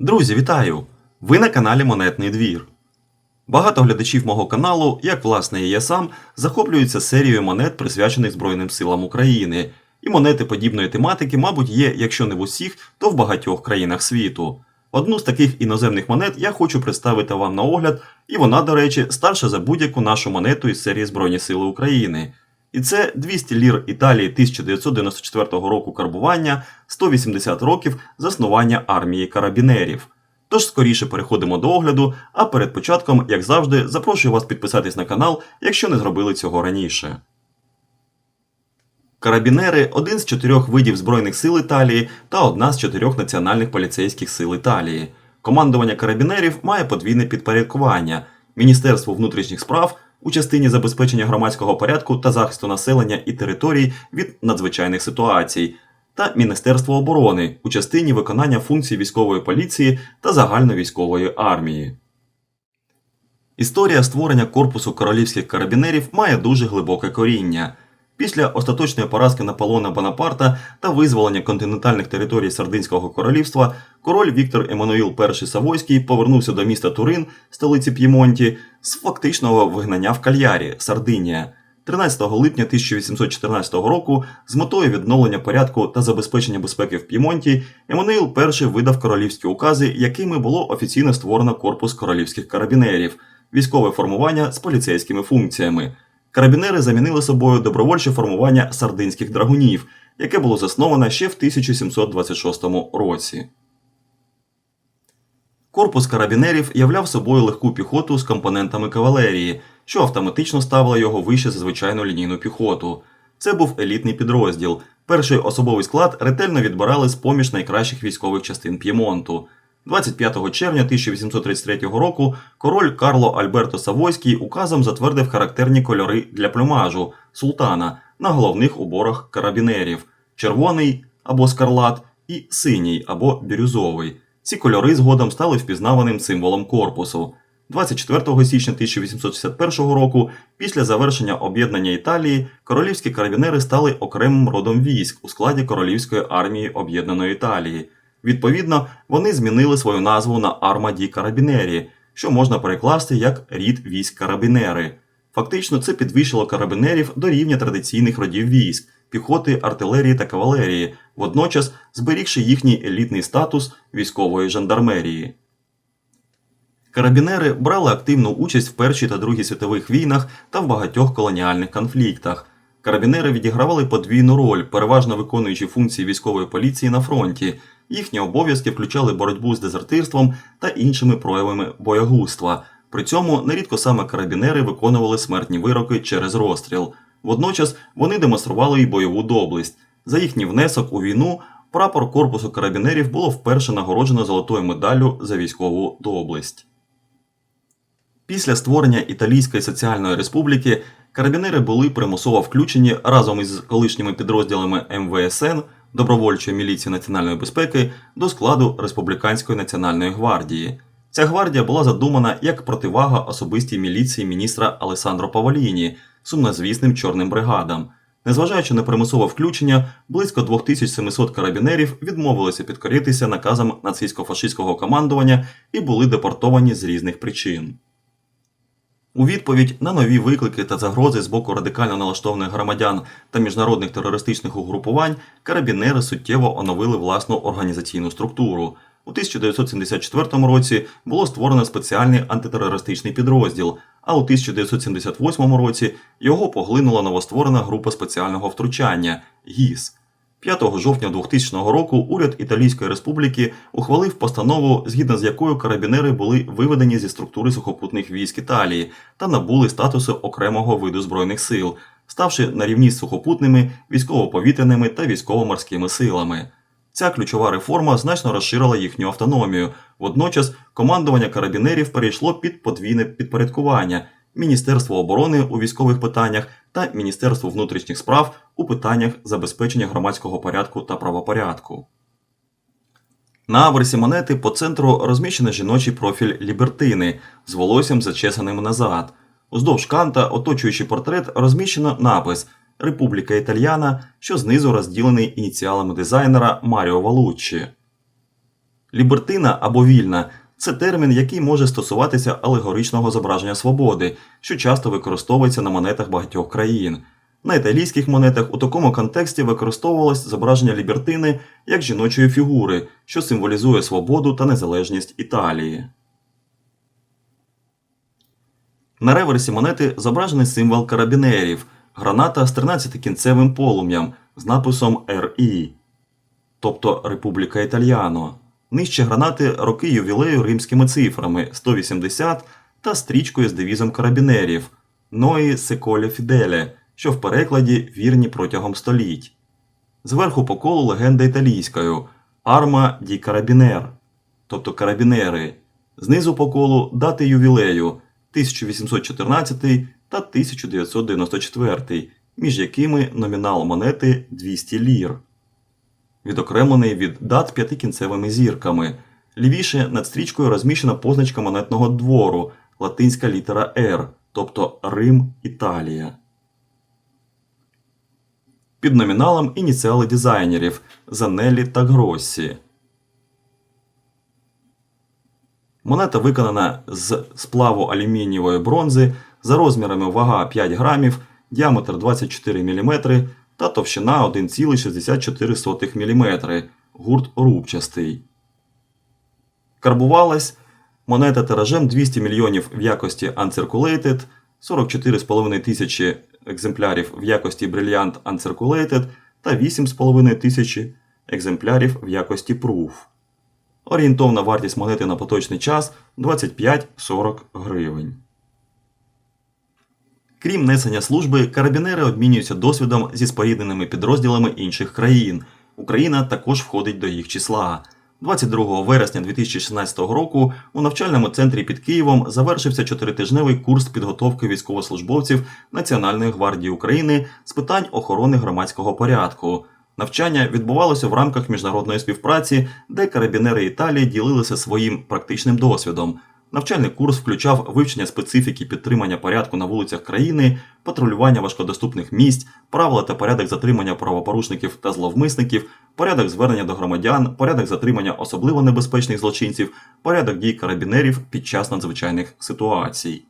Друзі, вітаю! Ви на каналі Монетний двір. Багато глядачів мого каналу, як власне і я сам, захоплюються серією монет, присвячених Збройним силам України. І монети подібної тематики, мабуть, є, якщо не в усіх, то в багатьох країнах світу. Одну з таких іноземних монет я хочу представити вам на огляд, і вона, до речі, старша за будь-яку нашу монету із серії Збройні Сили України. І це 200 лір Італії 1994 року карбування, 180 років заснування армії карабінерів. Тож скоріше переходимо до огляду, а перед початком, як завжди, запрошую вас підписатись на канал, якщо не зробили цього раніше. Карабінери один з чотирьох видів Збройних сил Італії та одна з чотирьох національних поліцейських сил Італії. Командування карабінерів має подвійне підпорядкування Міністерство внутрішніх справ у частині забезпечення громадського порядку та захисту населення і територій від надзвичайних ситуацій, та Міністерство оборони у частині виконання функцій військової поліції та загальновійськової армії. Історія створення корпусу королівських карабінерів має дуже глибоке коріння. Після остаточної поразки Наполеона Бонапарта та визволення континентальних територій Сардинського королівства король Віктор Еммануїл І Савойський повернувся до міста Турин, столиці П'ємонті, з фактичного вигнання в Кальярі, Сардинія. 13 липня 1814 року з метою відновлення порядку та забезпечення безпеки в П'ємонті Еммануїл І видав королівські укази, якими було офіційно створено корпус королівських карабінерів, військове формування з поліцейськими функціями. Карабінери замінили собою добровольче формування сардинських драгунів, яке було засноване ще в 1726 році. Корпус карабінерів являв собою легку піхоту з компонентами кавалерії, що автоматично ставило його вище за звичайну лінійну піхоту. Це був елітний підрозділ. Перший особовий склад ретельно відбирали з поміж найкращих військових частин П'ємонту. 25 червня 1833 року король Карло Альберто Савойський указом затвердив характерні кольори для плюмажу султана на головних уборах карабінерів червоний або скарлат і синій або бірюзовий. Ці кольори згодом стали впізнаваним символом корпусу. 24 січня 1861 року, після завершення об'єднання Італії, королівські карабінери стали окремим родом військ у складі Королівської армії Об'єднаної Італії. Відповідно, вони змінили свою назву на Армаді Карабінері, що можна перекласти як рід військ карабінери. Фактично, це підвищило карабінерів до рівня традиційних родів військ, піхоти, артилерії та кавалерії, водночас зберігши їхній елітний статус військової жандармерії. Карабінери брали активну участь в Першій та Другій світових війнах та в багатьох колоніальних конфліктах. Карабінери відігравали подвійну роль, переважно виконуючи функції військової поліції на фронті. Їхні обов'язки включали боротьбу з дезертирством та іншими проявами боягузтва. При цьому нерідко саме карабінери виконували смертні вироки через розстріл. Водночас вони демонстрували й бойову доблесть. За їхній внесок у війну прапор корпусу карабінерів було вперше нагороджено золотою медаллю за військову доблесть. Після створення Італійської соціальної республіки карабінери були примусово включені разом із колишніми підрозділами МВСН добровольчої міліції національної безпеки до складу Республіканської національної гвардії. Ця гвардія була задумана як противага особистій міліції міністра Алесандро Паволіні, сумнозвісним чорним бригадам. Незважаючи на примусове включення, близько 2700 карабінерів відмовилися підкоритися наказам нацистсько-фашистського командування і були депортовані з різних причин. У відповідь на нові виклики та загрози з боку радикально налаштованих громадян та міжнародних терористичних угрупувань карабінери суттєво оновили власну організаційну структуру. У 1974 році було створено спеціальний антитерористичний підрозділ, а у 1978 році його поглинула новостворена група спеціального втручання ГІС. 5 жовтня 2000 року уряд Італійської республіки ухвалив постанову, згідно з якою карабінери були виведені зі структури сухопутних військ Італії та набули статусу окремого виду збройних сил, ставши на рівні з сухопутними, військово-повітряними та військово-морськими силами. Ця ключова реформа значно розширила їхню автономію. Водночас командування карабінерів перейшло під подвійне підпорядкування Міністерство оборони у військових питаннях та Міністерство внутрішніх справ у питаннях забезпечення громадського порядку та правопорядку. На аверсі монети по центру розміщено жіночий профіль лібертини з волоссям зачесаним назад. Уздовж канта, оточуючи портрет, розміщено напис Републіка Італьяна, що знизу розділений ініціалами дизайнера Маріо Валуччі. Лібертина або вільна це термін, який може стосуватися алегоричного зображення свободи, що часто використовується на монетах багатьох країн. На італійських монетах у такому контексті використовувалось зображення лібертини як жіночої фігури, що символізує свободу та незалежність Італії. На реверсі монети зображений символ карабінерів граната з 13-кінцевим полум'ям з написом RI, тобто Републіка Італіано. Нижче гранати роки ювілею римськими цифрами 180 та стрічкою з девізом карабінерів Ної Секоле Фіделе, що в перекладі вірні протягом століть. Зверху по колу легенда італійською Арма ді Карабінер, тобто карабінери. Знизу по колу дати ювілею 1814 та 1994, між якими номінал монети 200 лір. Відокремлений від дат п'ятикінцевими зірками. Лівіше над стрічкою розміщена позначка монетного двору, латинська літера R, тобто Рим, Італія. Під номіналом ініціали дизайнерів Занеллі та Гроссі. Монета виконана з сплаву алюмінієвої бронзи за розмірами вага 5 грамів, діаметр 24 мм та товщина 1,64 мм, гурт рубчастий. Карбувалась монета тиражем 200 мільйонів в якості Uncirculated, 44,5 тисячі екземплярів в якості Brilliant Uncirculated та 8,5 тисячі екземплярів в якості Proof. Орієнтовна вартість монети на поточний час 25-40 гривень. Крім несення служби, карабінери обмінюються досвідом зі спорідненими підрозділами інших країн. Україна також входить до їх числа. 22 вересня 2016 року у навчальному центрі під Києвом завершився чотиритижневий курс підготовки військовослужбовців Національної гвардії України з питань охорони громадського порядку. Навчання відбувалося в рамках міжнародної співпраці, де карабінери Італії ділилися своїм практичним досвідом. Навчальний курс включав вивчення специфіки підтримання порядку на вулицях країни, патрулювання важкодоступних місць, правила та порядок затримання правопорушників та зловмисників, порядок звернення до громадян, порядок затримання особливо небезпечних злочинців, порядок дій карабінерів під час надзвичайних ситуацій.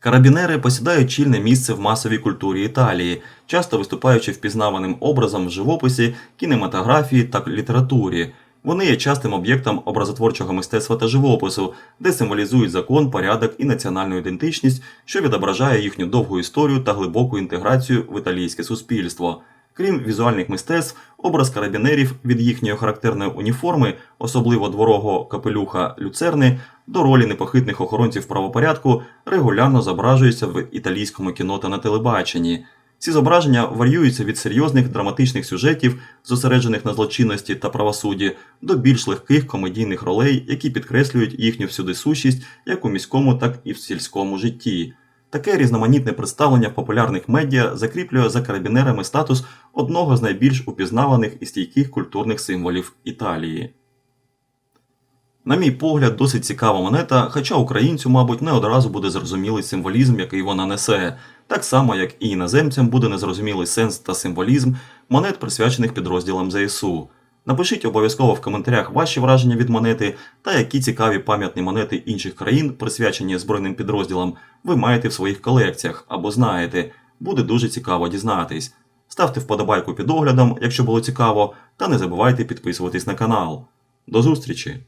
Карабінери посідають чільне місце в масовій культурі Італії, часто виступаючи впізнаваним образом в живописі, кінематографії та літературі. Вони є частим об'єктом образотворчого мистецтва та живопису, де символізують закон, порядок і національну ідентичність, що відображає їхню довгу історію та глибоку інтеграцію в італійське суспільство. Крім візуальних мистецтв, образ карабінерів від їхньої характерної уніформи, особливо дворого капелюха люцерни, до ролі непохитних охоронців правопорядку регулярно зображується в італійському кіно та на телебаченні. Ці зображення варіюються від серйозних драматичних сюжетів, зосереджених на злочинності та правосудді, до більш легких комедійних ролей, які підкреслюють їхню всюдисущість як у міському, так і в сільському житті. Таке різноманітне представлення в популярних медіа закріплює за карабінерами статус одного з найбільш упізнаваних і стійких культурних символів Італії. На мій погляд, досить цікава монета, хоча українцю, мабуть, не одразу буде зрозумілий символізм, який вона несе, так само як і іноземцям буде незрозумілий сенс та символізм монет, присвячених підрозділам ЗСУ. Напишіть обов'язково в коментарях ваші враження від монети та які цікаві пам'ятні монети інших країн, присвячені збройним підрозділам, ви маєте в своїх колекціях або знаєте. Буде дуже цікаво дізнатись. Ставте вподобайку під оглядом, якщо було цікаво, та не забувайте підписуватись на канал. До зустрічі!